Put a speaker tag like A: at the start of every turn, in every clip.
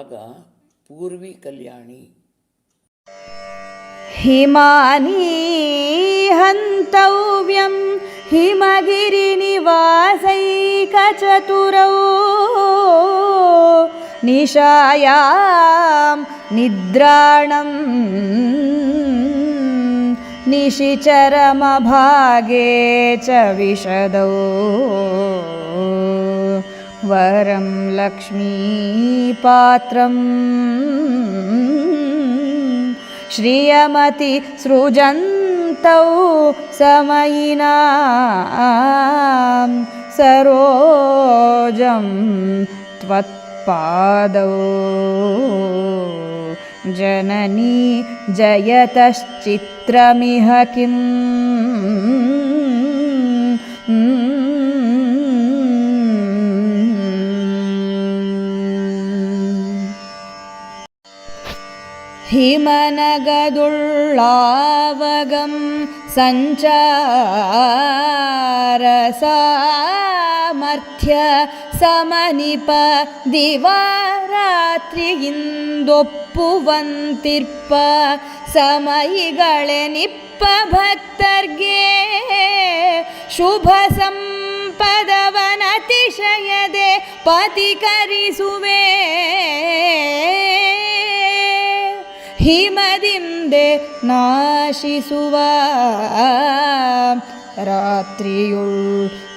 A: ராகா பூர்வி கல்யாணி
B: हिमानी हन्तव्यं हिमगिरिनिवासैकचतुरौ निशायां निद्राणं निशिचरमभागे च विशदौ वरं लक्ष्मीपात्रम्। श्रियमति सृजन्तौ समयिनां सरोजं त्वत्पादौ। जननी जयतश्चित्रमिह किम् हिमनगदुळ्ळावगं सञ्चारसामर्थ्य समनिप ದಿವಾರಾತ್ರಿಯಿಂದೊಪ್ಪುವಂತಿರ್ಪ ಸಮಯಿಗಳೆ ನಿಪ್ಪ ಭಕ್ತರ್ಗೆ ಶುಭ ಸಂಪದವನತಿಶಯದೆ ಪತಿಕರಿಸುವೆ ಹಿಮದಿಂದೆ ನಾಶಿಸುವ ರಾತ್ರಿಯುಳ್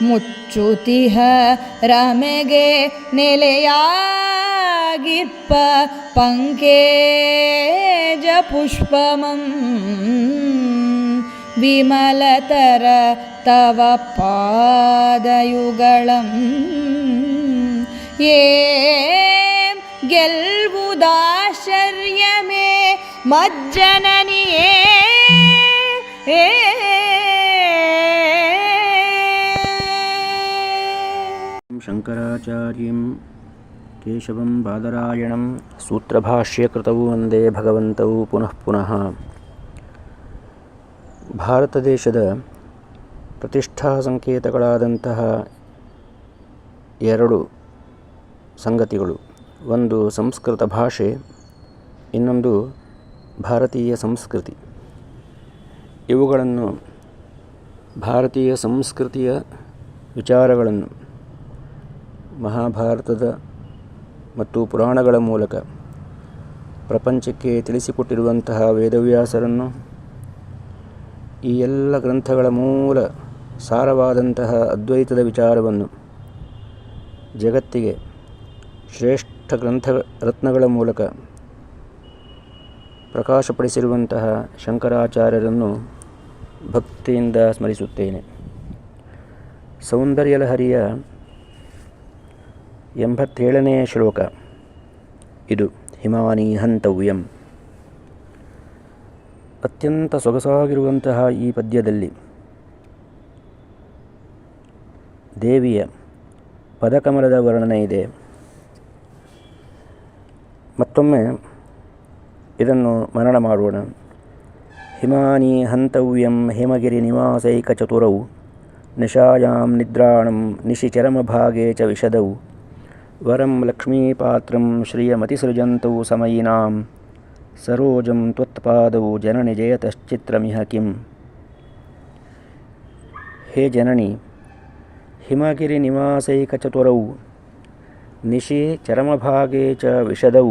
B: ಮುಚ್ಚುತಿಹ ರಮೆಗೆ ನೆಲೆಯಾಗಿರ್ಪ ಪಂಕೇಜ ಪುಷ್ಪಮಂ ವಿಮಲತರ ತವ ಪಾದಯುಗಳಂ ಏ ಗೆಲ್ವುದಾಶ್ಚರ್ಯಮೇ ಮಜ್ಜನನಿಯೇ.
C: ಶಂಕರಾಚಾರ್ಯಂ ಕೇಶವಂ ಬಾದರಾಯಣಂ ಸೂತ್ರಭಾಷ್ಯಕೃತವು ಒಂದೇ ಭಗವಂತವು ಪುನಃ ಪುನಃ. ಭಾರತ ದೇಶದ ಪ್ರತಿಷ್ಠಾ ಸಂಕೇತಗಳಾದಂತಹ ಎರಡು ಸಂಗತಿಗಳು. ಒಂದು ಸಂಸ್ಕೃತ ಭಾಷೆ, ಇನ್ನೊಂದು ಭಾರತೀಯ ಸಂಸ್ಕೃತಿ. ಇವುಗಳನ್ನು ಭಾರತೀಯ ಸಂಸ್ಕೃತಿಯ ವಿಚಾರಗಳನ್ನು ಮಹಾಭಾರತದ ಮತ್ತು ಪುರಾಣಗಳ ಮೂಲಕ ಪ್ರಪಂಚಕ್ಕೆ ತಿಳಿಸಿಕೊಟ್ಟಿರುವಂತಹ ವೇದವ್ಯಾಸರನ್ನು ಈ ಎಲ್ಲ ಗ್ರಂಥಗಳ ಮೂಲ ಸಾರವಾದಂತಹ ಅದ್ವೈತದ ವಿಚಾರವನ್ನು ಜಗತ್ತಿಗೆ ಶ್ರೇಷ್ಠ ಗ್ರಂಥ ರತ್ನಗಳ ಮೂಲಕ ಪ್ರಕಾಶಪಡಿಸಿರುವಂತಹ ಶಂಕರಾಚಾರ್ಯರನ್ನು ಭಕ್ತಿಯಿಂದ ಸ್ಮರಿಸುತ್ತೇನೆ. ಸೌಂದರ್ಯಲಹರಿಯ ಎಂಬತ್ತೇಳನೆಯ ಶ್ಲೋಕ. ಇದು ಹಿಮಾನಿ ಹಂತವ್ಯಂ. ಅತ್ಯಂತ ಸೊಗಸಾಗಿರುವಂತಹ ಈ ಪದ್ಯದಲ್ಲಿ ದೇವಿಯ ಪದಕಮಲದ ವರ್ಣನೆ ಇದೆ. ಮತ್ತೊಮ್ಮೆ ಇದನ್ನು ಮರಣ ಮಾಡೋಣ ಹಿಮಾನಿ ಹಂತವ್ಯಂ ಹೇಮಗಿರಿ ನಿವಾಸೈಕ ಚತುರೌ. ನಿಶಾಯಾಂ ನಿದ್ರಾಣಂ ನಿಶಿಚರಮಭಾಗೆ ಚ ವಿಶದೌ ವರಂ ಲಕ್ಷ್ಮೀಪಾತ್ರಂ ಶ್ರಿಯಮತಿಸೃಜಂತೌ ಸಮಯಿನಾಂ. ಸರೋಜಂ ತ್ವತ್ಪಾದೌ ಜನನಿ ಜಯತಶ್ಚಿತ್ರಮಿಹ ಕಿಂ. ಹೇ ಜನನಿ, ಹಿಮಗಿರಿ ನಿವಾಸೈಕಚತುರೌ ನಿಶಿ ಚರಮಭಾಗೆ ಚ ವಿಶದೌ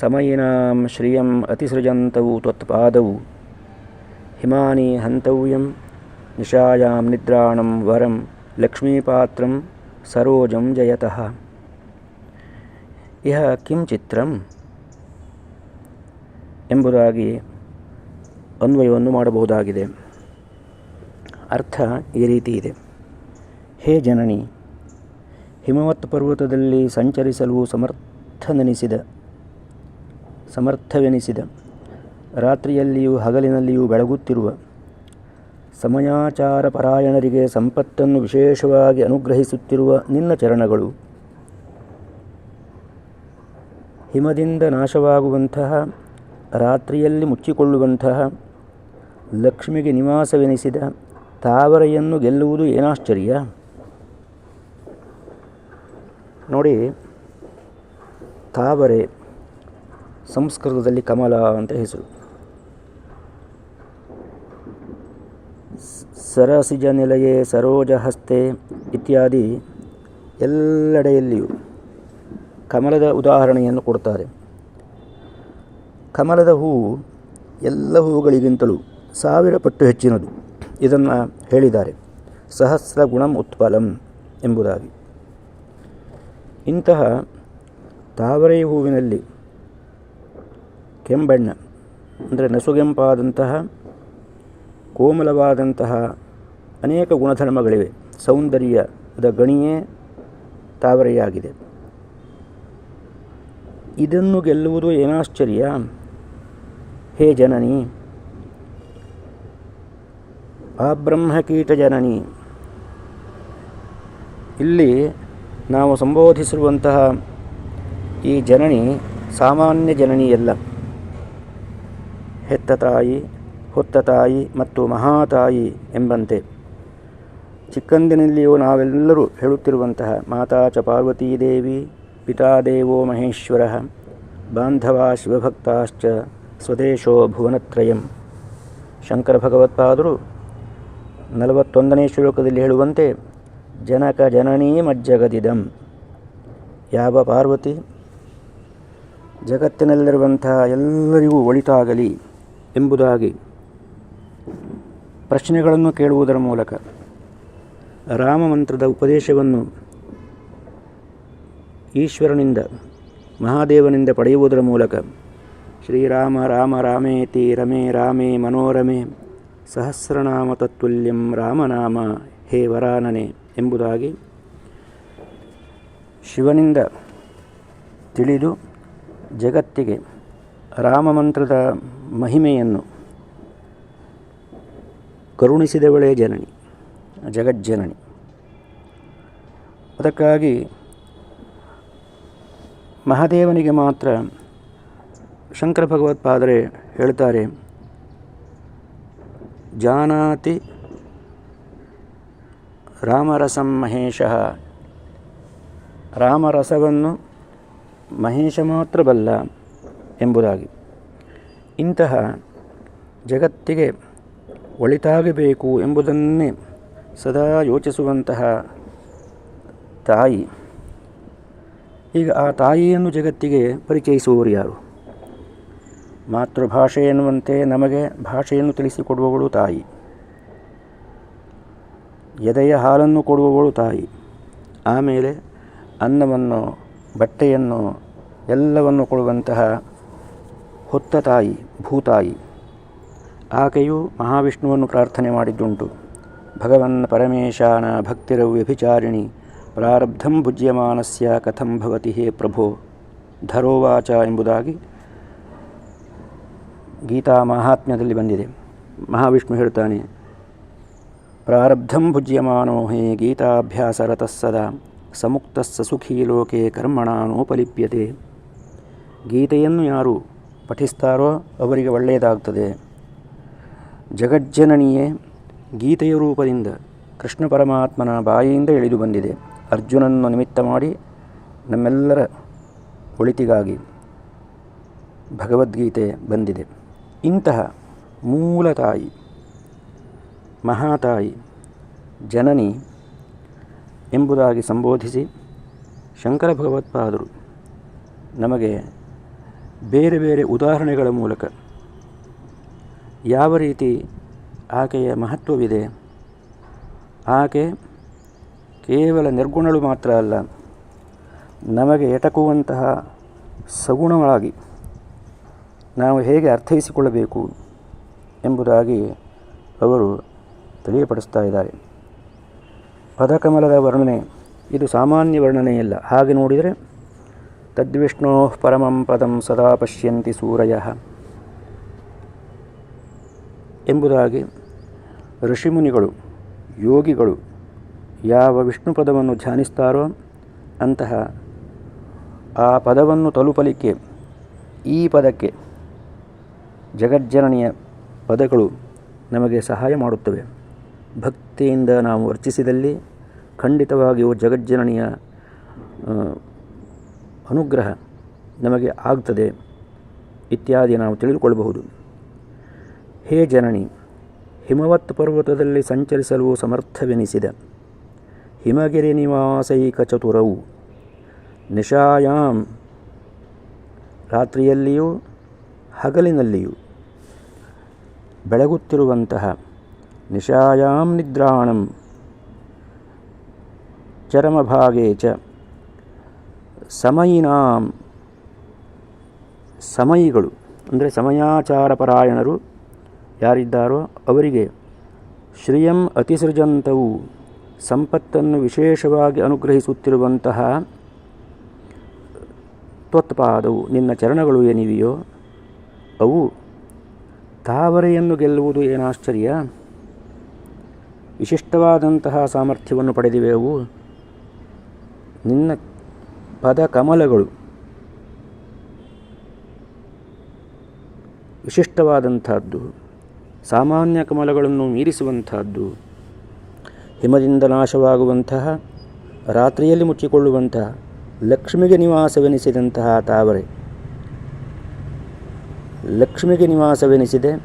C: ಸಮಯಿನಾಂ ಶ್ರಿಯಂ ಅತಿಸೃಜಂತೌ ತ್ವತ್ಪಾದೌ ಹಿಮಾನಿ ಹಂತವ್ಯಂ, ನಿಶಾಯಾಂ ನಿದ್ರಾಣಂ ವರಂ, ಲಕ್ಷ್ಮೀಪಾತ್ರಂ ಸರೋಜಂ ಜಯತಃ. ಇಹ ಕಿಂ ಚಿತ್ರಂ? ಎಂಬುದಾಗಿ ಅನ್ವಯವನ್ನು ಮಾಡಬಹುದಾಗಿದೆ. ಅರ್ಥ ಈ ರೀತಿ ಇದೆ. ಹೇ ಜನನಿ ಹಿಮವತ್ ಪರ್ವತದಲ್ಲಿ ಸಂಚರಿಸಲು ಸಮರ್ಥನೆನಿಸಿದ ಸಮರ್ಥವೆನಿಸಿದ. ರಾತ್ರಿಯಲ್ಲಿಯೂ ಹಗಲಿನಲ್ಲಿಯೂ ಬೆಳಗುತ್ತಿರುವ ಸಮಯಾಚಾರ ಪರಾಯಣರಿಗೆ ಸಂಪತ್ತನ್ನು ವಿಶೇಷವಾಗಿ ಅನುಗ್ರಹಿಸುತ್ತಿರುವ ನಿನ್ನ ಚರಣಗಳು. ಹಿಮದಿಂದ ನಾಶವಾಗುವಂತಹ, ರಾತ್ರಿಯಲ್ಲಿ ಮುಚ್ಚಿಕೊಳ್ಳುವಂತಹ, ಲಕ್ಷ್ಮಿಗೆ ನಿವಾಸವೆನಿಸಿದ ತಾವರೆಯನ್ನು ಗೆಲ್ಲುವುದು ಏನಾಶ್ಚರ್ಯ? ನೋಡಿ, ತಾವರೆ ಸಂಸ್ಕೃತದಲ್ಲಿ ಕಮಲ ಅಂತ ಹೆಸರು. ಸರಸಿಜ ಸರೋಜ ಹಸ್ತೆ ಇತ್ಯಾದಿ ಎಲ್ಲೆಡೆಯಲ್ಲಿಯೂ ಕಮಲದ ಉದಾಹರಣೆಯನ್ನು ಕೊಡ್ತಾರೆ ಕಮಲದ ಹೂವು ಎಲ್ಲ ಹೂವುಗಳಿಗಿಂತಲೂ ಸಾವಿರ ಪಟ್ಟು ಹೆಚ್ಚಿನದು. ಇದನ್ನು ಹೇಳಿದ್ದಾರೆ. ಸಹಸ್ರ ಗುಣಂ ಉತ್ಪಲಂ ಎಂಬುದಾಗಿ. ಇಂತಹ ತಾವರೆ ಹೂವಿನಲ್ಲಿ ಕೆಂಬಣ್ಣ, ಅಂದರೆ ನಸುಗೆಂಪಾದಂತಹ, ಕೋಮಲವಾದಂತಹ ಅನೇಕ ಗುಣಧರ್ಮಗಳಿವೆ. ಸೌಂದರ್ಯದ ಗಣಿಯೇ ತಾವರೆಯಾಗಿದೆ. ಇದನ್ನು ಗೆಲ್ಲುವುದು ಏನಾಶ್ಚರ್ಯ? ಹೇ ಜನನಿ, ಆ ಬ್ರಹ್ಮಕೀಟ ಜನನಿ, ಇಲ್ಲಿ ನಾವು ಸಂಬೋಧಿಸಿರುವಂತಹ ಈ ಜನನಿ ಸಾಮಾನ್ಯ ಜನನಿಯಲ್ಲ. ಹೆತ್ತ ತಾಯಿ ಹೊತ್ತ ತಾಯಿ ಮತ್ತು ಮಹಾತಾಯಿ ಎಂಬಂತೆ. ಚಿಕ್ಕಂದಿನಲ್ಲಿಯೂ ನಾವೆಲ್ಲರೂ ಹೇಳುತ್ತಿರುವಂತಹ ಮಾತಾ ಚ ಪಾರ್ವತೀದೇವಿ ಪಿತಾ ದೇವೋ ಮಹೇಶ್ವರ, ಬಾಂಧವಾ ಶಿವಭಕ್ತಾಶ್ಚ ಸ್ವದೇಶೋ ಭುವನತ್ರಯಂ. ಶಂಕರ ಭಗವತ್ಪಾದರು ನಲವತ್ತೊಂದನೇ ಶ್ಲೋಕದಲ್ಲಿ ಹೇಳುವಂತೆ, ಜನಕ ಜನನೀ ಮಜ್ಜಗದಿದಂ. ಯಾವ ಪಾರ್ವತಿ? ಜಗತ್ತಿನಲ್ಲಿರುವಂತಹ ಎಲ್ಲರಿಗೂ ಒಳಿತಾಗಲಿ. ಎಂಬುದಾಗಿ ಪ್ರಶ್ನೆಗಳನ್ನು ಕೇಳುವುದರ ಮೂಲಕ ರಾಮ ಮಂತ್ರದ ಉಪದೇಶವನ್ನು ಈಶ್ವರನಿಂದ, ಮಹಾದೇವನಿಂದ ಪಡೆಯುವುದರ ಮೂಲಕ ಶ್ರೀರಾಮ ರಾಮ ರಾಮೇತಿ ರಮೇ ರಾಮೇ ಮನೋರಮೆ ಸಹಸ್ರನಾಮ ತತ್ತುಲ್ಯಂ ರಾಮನಾಮ ಹೇ ವರಾನನೆ ಎಂಬುದಾಗಿ ಶಿವನಿಂದ ತಿಳಿದು ಜಗತ್ತಿಗೆ ರಾಮಮಂತ್ರದ ಮಹಿಮೆಯನ್ನು ಕರುಣಿಸಿದವಳೇ ಜನನಿ, ಜಗಜ್ಜನನಿ. ಅದಕ್ಕಾಗಿ ಮಹಾದೇವನಿಗೆ ಮಾತ್ರ ಶಂಕರ ಭಗವತ್ಪಾದರೆ ಹೇಳ್ತಾರೆ, ಜಾನಾತಿ ರಾಮರಸಂ ಮಹೇಶ. ರಾಮರಸವನ್ನು ಮಹೇಶ ಮಾತ್ರ ಬಲ್ಲ. ಎಂಬುದಾಗಿ. ಇಂತಹ ಜಗತ್ತಿಗೆ ಒಳಿತಾಗಬೇಕು ಎಂಬುದನ್ನೇ ಸದಾ ಯೋಚಿಸುವಂತಹ ತಾಯಿ. ಈಗ ಆ ತಾಯಿಯನ್ನು ಜಗತ್ತಿಗೆ ಪರಿಚಯಿಸುವವರು ಯಾರು? ಮಾತೃಭಾಷೆ ಎನ್ನುವಂತೆ ನಮಗೆ ಭಾಷೆಯನ್ನು ತಿಳಿಸಿಕೊಡುವವಳು ತಾಯಿ. ಎದೆಯ ಹಾಲನ್ನು ಕೊಡುವವಳು ತಾಯಿ. ಆಮೇಲೆ ಅನ್ನವನ್ನು, ಬಟ್ಟೆಯನ್ನು ಎಲ್ಲವನ್ನು ಕೊಡುವಂತಹ ಹೊತ್ತ ತಾಯಿ ಭೂತಾಯಿ. ಆಕೆಯು ಮಹಾವಿಷ್ಣುವನ್ನು ಪ್ರಾರ್ಥನೆ ಮಾಡಿದ್ದುಂಟು. ಭಗವನ್ ಪರಮೇಶಾನ ಭಕ್ತಿರವು ವ್ಯಭಿಚಾರಿಣಿ ಪ್ರಾರಬ್ಧಂ ಭುಜ್ಯಮಾನಸ್ಯ ಕಥಂ ಭವತಿ ಹೇ ಪ್ರಭೋ. ಧರೋವಾಚ ಎಂಬುದಾಗಿ ಗೀತಾ ಮಹಾತ್ಮ್ಯದಲ್ಲಿ ಬಂದಿದೆ. ಮಹಾವಿಷ್ಣು ಹೇಳ್ತಾನೆ ಪ್ರಾರಬ್ಧಂ ಭುಜ್ಯಮಾನೋ ಹೇ ಗೀತಾಭ್ಯಾಸರತಃ ಸದಾ, ಸಮುಕ್ತಸ್ಸ ಸುಖೀ ಲೋಕೆ ಕರ್ಮಣಾನೋಪಲಿಪ್ಯತೆ. ಗೀತೆಯನ್ನು ಯಾರು ಪಠಿಸ್ತಾರೋ ಅವರಿಗೆ ಒಳ್ಳೆಯದಾಗ್ತದೆ. ಜಗಜ್ಜನನಿಯೇ, ಗೀತೆಯ ರೂಪದಿಂದ ಕೃಷ್ಣ ಪರಮಾತ್ಮನ ಬಾಯಿಯಿಂದ ಇಳಿದು ಬಂದಿದೆ. ಅರ್ಜುನನ್ನು ನಿಮಿತ್ತ ಮಾಡಿ ನಮ್ಮೆಲ್ಲರ ಒಳಿತಿಗಾಗಿ ಭಗವದ್ಗೀತೆ ಬಂದಿದೆ. ಇಂತಹ ಮೂಲ ತಾಯಿ ಮಹಾತಾಯಿ ಜನನಿ ಎಂಬುದಾಗಿ ಸಂಬೋಧಿಸಿ ಶಂಕರ ಭಗವತ್ಪಾದರು ನಮಗೆ ಬೇರೆ ಬೇರೆ ಉದಾಹರಣೆಗಳ ಮೂಲಕ. ಯಾವ ರೀತಿ ಆಕೆಯ ಮಹತ್ವವಿದೆ? ಆಕೆ ಕೇವಲ ನಿರ್ಗುಣಳು ಮಾತ್ರ ಅಲ್ಲ, ನಮಗೆ ಎಟಕುವಂತಹ ಸಗುಣವಾಗಿ ನಾವು ಹೇಗೆ ಅರ್ಥೈಸಿಕೊಳ್ಳಬೇಕು ಎಂಬುದಾಗಿ ಅವರು ತಿಳಿಯಪಡಿಸ್ತಾ ಇದ್ದಾರೆ. ಪದಕಮಲದ ವರ್ಣನೆ, ಇದು ಸಾಮಾನ್ಯ ವರ್ಣನೆಯಲ್ಲ, ಹಾಗೆ ನೋಡಿದರೆ ತದ್ವಿಷ್ಣೋ ಪರಮಂ ಪದಂ ಸದಾ ಪಶ್ಯಂತಿ ಸೂರಯ ಎಂಬುದಾಗಿ ಋಷಿಮುನಿಗಳು, ಯೋಗಿಗಳು ಯಾವ ವಿಷ್ಣು ಪದವನ್ನು ಧ್ಯಾನಿಸ್ತಾರೋ ಅಂತಹ ಆ ಪದವನ್ನು ತಲುಪಲಿಕ್ಕೆ ಈ ಪದಕ್ಕೆ ಜಗಜ್ಜನನಿಯ ಪದಗಳು ನಮಗೆ ಸಹಾಯ ಮಾಡುತ್ತವೆ। ಭಕ್ತಿಯಿಂದ ನಾವು ಅರ್ಚಿಸಿದಲ್ಲಿ ಖಂಡಿತವಾಗಿಯೂ ಜಗಜ್ಜನನಿಯ ಅನುಗ್ರಹ ನಮಗೆ ಆಗ್ತದೆ ಇತ್ಯಾದಿ ನಾವು ತಿಳಿದುಕೊಳ್ಳಬಹುದು. ಹೇ ಜನನಿ, ಹಿಮವತ್ ಪರ್ವತದಲ್ಲಿ ಸಂಚರಿಸಲು ಸಮರ್ಥವೆನಿಸಿದ. ಹಿಮಗಿರಿ ನಿವಾಸೈಕ ಚತುರವು. ನಿಶಾಯಾಮ್ ರಾತ್ರಿಯಲ್ಲಿಯೂ, ಹಗಲಿನಲ್ಲಿಯೂ ಬೆಳಗುತ್ತಿರುವಂತಹ ನಿಶಾಯಾಂ ನಿದ್ರಾಣಂ ಚರಮಭಾಗೇ ಚ ಸಮಯಿನಾಂ ಸಮಯಿಗಳು, ಅಂದರೆ ಸಮಯಾಚಾರ ಪರಾಯಣರು ಯಾರಿದ್ದಾರೋ ಅವರಿಗೆ ಶ್ರಿಯಂ ಅತಿಸೃಜಂತವು ಸಂಪತ್ತನ್ನು ವಿಶೇಷವಾಗಿ ಅನುಗ್ರಹಿಸುತ್ತಿರುವಂತಹ ತ್ವತ್ಪಾದವು. ನಿನ್ನ ಚರಣಗಳು ಏನಿವೆಯೋ ಅವು ತಾವರೆಯನ್ನು ಗೆಲ್ಲುವುದು ಏನಾಶ್ಚರ್ಯ. ವಿಶಿಷ್ಟವಾದಂತಹ ಸಾಮರ್ಥ್ಯವನ್ನು ಪಡೆದಿವೆ ಅವು. ನಿನ್ನ ಪದ ಕಮಲಗಳು. ವಿಶಿಷ್ಟವಾದಂಥದ್ದು. ಸಾಮಾನ್ಯ ಕಮಲಗಳನ್ನು ಮೀರಿಸುವಂತಹದ್ದು ಹಿಮದಿಂದ ನಾಶವಾಗುವಂತಹ, ರಾತ್ರಿಯಲ್ಲಿ ಮುಚ್ಚಿಕೊಳ್ಳುವಂತಹ, ಲಕ್ಷ್ಮಿಗೆ ನಿವಾಸವೆನಿಸಿದಂತಹ ತಾವರೆ. ಲಕ್ಷ್ಮಿಗೆ ನಿವಾಸವೆನಿಸಿದೆ.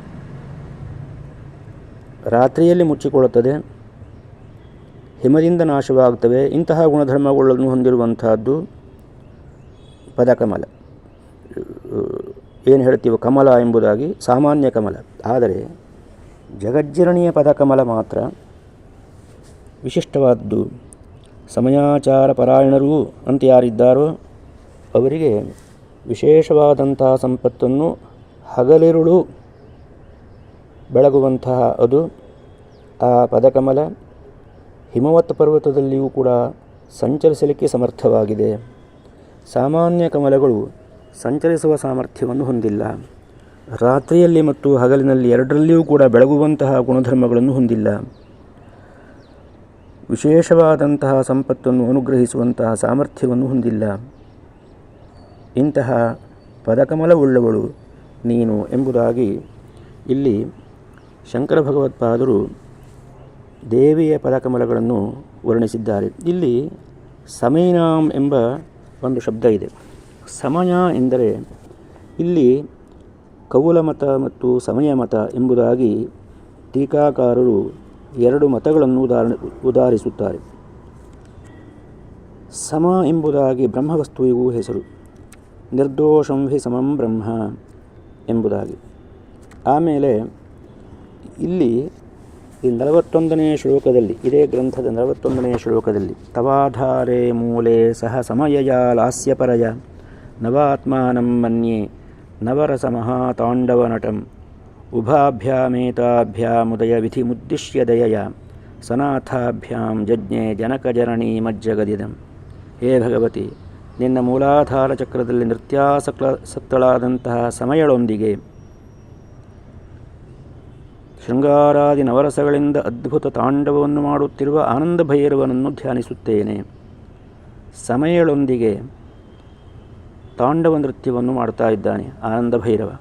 C: ರಾತ್ರಿಯಲ್ಲಿ ಮುಚ್ಚಿಕೊಳ್ಳುತ್ತದೆ. ಹಿಮದಿಂದ ನಾಶವಾಗುತ್ತವೆ ಇಂತಹ ಗುಣಧರ್ಮಗಳನ್ನು ಹೊಂದಿರುವಂತಹದ್ದು ಪದಕಮಲ ಏನು ಹೇಳ್ತೀವೋ ಕಮಲ ಎಂಬುದಾಗಿ ಸಾಮಾನ್ಯ ಕಮಲ. ಆದರೆ ಜಗಜ್ಜರಣಿಯ ಪದಕಮಲ ಮಾತ್ರ ವಿಶಿಷ್ಟವಾದ್ದು. ಸಮಯಾಚಾರ ಪರಾಯಣರು ಅಂತ ಯಾರಿದ್ದಾರೋ ಅವರಿಗೆ ವಿಶೇಷವಾದಂತಹ ಸಂಪತ್ತನ್ನು ಹಗಲಿರುಳು ಬೆಳಗುವಂತಹ ಅದು. ಆ ಪದಕಮಲ ಹಿಮವತ್ ಪರ್ವತದಲ್ಲಿಯೂ ಕೂಡ ಸಂಚರಿಸಲಿಕ್ಕೆ ಸಮರ್ಥವಾಗಿದೆ. ಸಾಮಾನ್ಯ ಕಮಲಗಳು ಸಂಚರಿಸುವ ಸಾಮರ್ಥ್ಯವನ್ನು ಹೊಂದಿಲ್ಲ. ರಾತ್ರಿಯಲ್ಲಿ ಮತ್ತು ಹಗಲಿನಲ್ಲಿ ಎರಡರಲ್ಲಿಯೂ ಕೂಡ ಬೆಳಗುವಂತಹ ಗುಣಧರ್ಮಗಳನ್ನು ಹೊಂದಿಲ್ಲ. ವಿಶೇಷವಾದಂತಹ ಸಂಪತ್ತನ್ನು ಅನುಗ್ರಹಿಸುವಂತಹ ಸಾಮರ್ಥ್ಯವನ್ನು ಹೊಂದಿಲ್ಲ. ಇಂತಹ ಪದಕಮಲವುಳ್ಳವಳು ನೀನು ಎಂಬುದಾಗಿ ಇಲ್ಲಿ ಶಂಕರ ಭಗವತ್ಪಾದರು ದೇವಿಯ ಪದಕಮಲಗಳನ್ನು ವರ್ಣಿಸಿದ್ದಾರೆ. ಇಲ್ಲಿ ಸಮಯನಾಂ ಎಂಬ ಒಂದು ಶಬ್ದ ಇದೆ. ಸಮಯ ಎಂದರೆ ಇಲ್ಲಿ ಕೌಲ ಮತ ಮತ್ತು ಸಮಯ ಮತ ಎಂಬುದಾಗಿ ಟೀಕಾಕಾರರು ಎರಡು ಮತಗಳನ್ನು ಉದಾಹರಣೆ, ಉದಾಹರಿಸುತ್ತಾರೆ. ಸಮ ಎಂಬುದಾಗಿ ಬ್ರಹ್ಮವಸ್ತುವಿಗೂ ಹೆಸರು. ನಿರ್ದೋಷಂ ಹಿ ಸಮಂ ಬ್ರಹ್ಮ ಎಂಬುದಾಗಿ. ಆಮೇಲೆ ಇಲ್ಲಿ ಈ ನಲವತ್ತೊಂದನೆಯ ಶ್ಲೋಕದಲ್ಲಿ, ಇದೇ ಗ್ರಂಥದ ನಲವತ್ತೊಂದನೆಯ ಶ್ಲೋಕದಲ್ಲಿ, ತವಾಧಾರೆ ಮೂಲೆ ಸಹ ಸಮಯಯ ಲಾಸ್ಯಪರಯ ನವಾತ್ಮಾನಂ ಮನ್ಯೆ ನಟಂ ಉಭಾಭ್ಯಾಮೇತಾಭ್ಯಾಮುದಯ ವಿಧಿಮುದ್ದಿಶ್ಯ ದಯಯ ಸನಾಥಾಭ್ಯಾಂ ಜಜ್ಞೆ ಜನಕಜರಣಿ ಮಜ್ಜಗದಿದಂ. ಹೇ ಭಗವತಿ, ನಿನ್ನ ಮೂಲಾಧಾರ ಚಕ್ರದಲ್ಲಿ ನೃತ್ಯಾಸಕ್ಲ ಸಕ್ತಳಾದಂತಹ ಸಮಯಳೊಂದಿಗೆ ಶೃಂಗಾರಾದಿ ನವರಸಗಳಿಂದ ಅದ್ಭುತ ತಾಂಡವವನ್ನು ಮಾಡುತ್ತಿರುವ ಆನಂದ ಭೈರವನನ್ನು ಧ್ಯಾನಿಸುತ್ತೇನೆ. ಸಮಯಗಳೊಂದಿಗೆ ತಾಂಡವ ನೃತ್ಯವನ್ನು ಮಾಡ್ತಾ ಇದ್ದಾನೆ ಆನಂದ ಭೈರವ.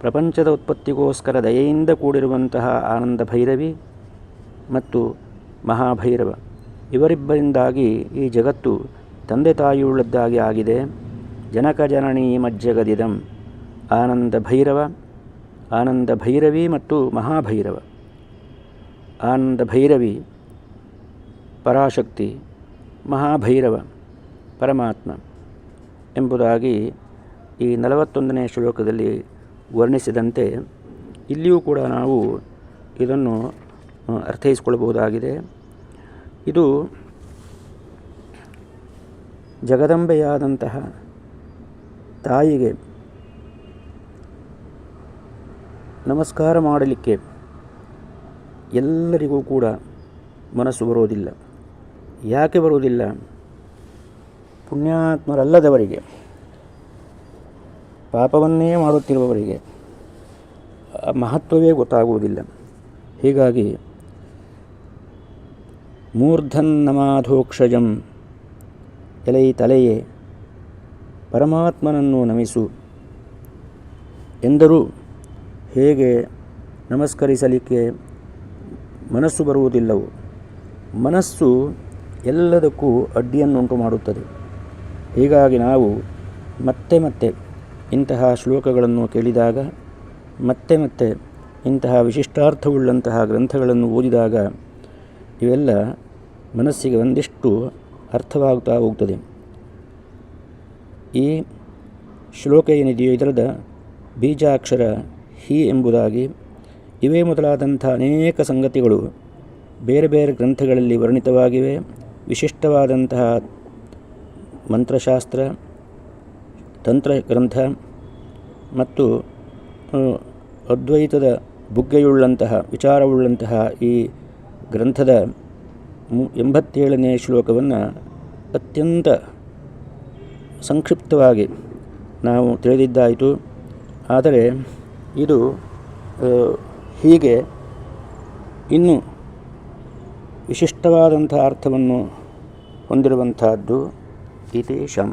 C: ಪ್ರಪಂಚದ ಉತ್ಪತ್ತಿಗೋಸ್ಕರ ದಯೆಯಿಂದ ಕೂಡಿರುವಂತಹ ಆನಂದ ಭೈರವಿ ಮತ್ತು ಮಹಾಭೈರವ ಇವರಿಬ್ಬರಿಂದಾಗಿ ಈ ಜಗತ್ತು ತಂದೆ ತಾಯಿಯುಳ್ಳದ್ದಾಗಿ ಆಗಿದೆ. ಜನಕ ಜನನೀ ಮಜ್ಜಗದಿದಂ. ಆನಂದ ಭೈರವ. ಆನಂದ ಭೈರವಿ ಮತ್ತು ಮಹಾಭೈರವ. ಆನಂದ ಭೈರವಿ, ಪರಾಶಕ್ತಿ, ಮಹಾಭೈರವ, ಪರಮಾತ್ಮ ಎಂಬುದಾಗಿ ಈ ನಲವತ್ತೊಂದನೇ ಶ್ಲೋಕದಲ್ಲಿ ವರ್ಣಿಸಿದಂತೆ ಇಲ್ಲಿಯೂ ಕೂಡ ನಾವು ಇದನ್ನು ಅರ್ಥೈಸಿಕೊಳ್ಳಬಹುದಾಗಿದೆ. ಇದು ಜಗದಂಬೆಯಾದಂತಹ ತಾಯಿಗೆ ನಮಸ್ಕಾರ ಮಾಡಲಿಕ್ಕೆ ಎಲ್ಲರಿಗೂ ಕೂಡ ಮನಸ್ಸು ಬರೋದಿಲ್ಲ ಯಾಕೆ ಬರುವುದಿಲ್ಲ? ಪುಣ್ಯಾತ್ಮರಲ್ಲದವರಿಗೆ, ಪಾಪವನ್ನೇ ಮಾಡುತ್ತಿರುವವರಿಗೆ ಮಹತ್ವವೇ ಗೊತ್ತಾಗುವುದಿಲ್ಲ. ಹೀಗಾಗಿ ಮೂರ್ಧನ್ನಮಾಧೋಕ್ಷಜಂ ಎಲೈ ತಲೆಯೇ ಪರಮಾತ್ಮನನ್ನು ನಮಿಸು ಎಂದರೂ ಹೇಗೆ ನಮಸ್ಕರಿಸಲಿಕ್ಕೆ ಮನಸ್ಸು ಬರುವುದಿಲ್ಲವೋ, ಮನಸ್ಸು ಎಲ್ಲದಕ್ಕೂ ಅಡ್ಡಿಯನ್ನುಂಟು ಮಾಡುತ್ತದೆ. ಹೀಗಾಗಿ ನಾವು ಮತ್ತೆ ಮತ್ತೆ ಇಂತಹ ಶ್ಲೋಕಗಳನ್ನು ಕೇಳಿದಾಗ, ಮತ್ತೆ ಮತ್ತೆ ಇಂತಹ ವಿಶಿಷ್ಟಾರ್ಥವುಳ್ಳಂತಹ ಗ್ರಂಥಗಳನ್ನು ಓದಿದಾಗ, ಇವೆಲ್ಲ ಮನಸ್ಸಿಗೆ ಒಂದಿಷ್ಟು ಅರ್ಥವಾಗುತ್ತಾ ಹೋಗ್ತದೆ ಈ ಶ್ಲೋಕ ಏನಿದೆಯೋ ಇದರದ ಬೀಜಾಕ್ಷರ ಹಿ ಎಂಬುದಾಗಿ ಇವೇ ಮೊದಲಾದಂಥ ಅನೇಕ ಸಂಗತಿಗಳು ಬೇರೆ ಬೇರೆ ಗ್ರಂಥಗಳಲ್ಲಿ ವರ್ಣಿತವಾಗಿವೆ. ವಿಶಿಷ್ಟವಾದಂತಹ ಮಂತ್ರಶಾಸ್ತ್ರ ತಂತ್ರ ಗ್ರಂಥ ಮತ್ತು ಅದ್ವೈತದ ಬುಗ್ಗೆಯುಳ್ಳಂತಹ, ವಿಚಾರವುಳ್ಳಂತಹ ಈ ಗ್ರಂಥದ ಎಂಬತ್ತೇಳನೇ ಶ್ಲೋಕವನ್ನು ಅತ್ಯಂತ ಸಂಕ್ಷಿಪ್ತವಾಗಿ ನಾವು ತಿಳಿದಿದ್ದಾಯಿತು. ಆದರೆ ಇದು ಹೀಗೆ ಇನ್ನು ವಿಶಿಷ್ಟವಾದಂಥ ಅರ್ಥವನ್ನು ಹೊಂದಿರುವಂತಹದ್ದು ಶಂ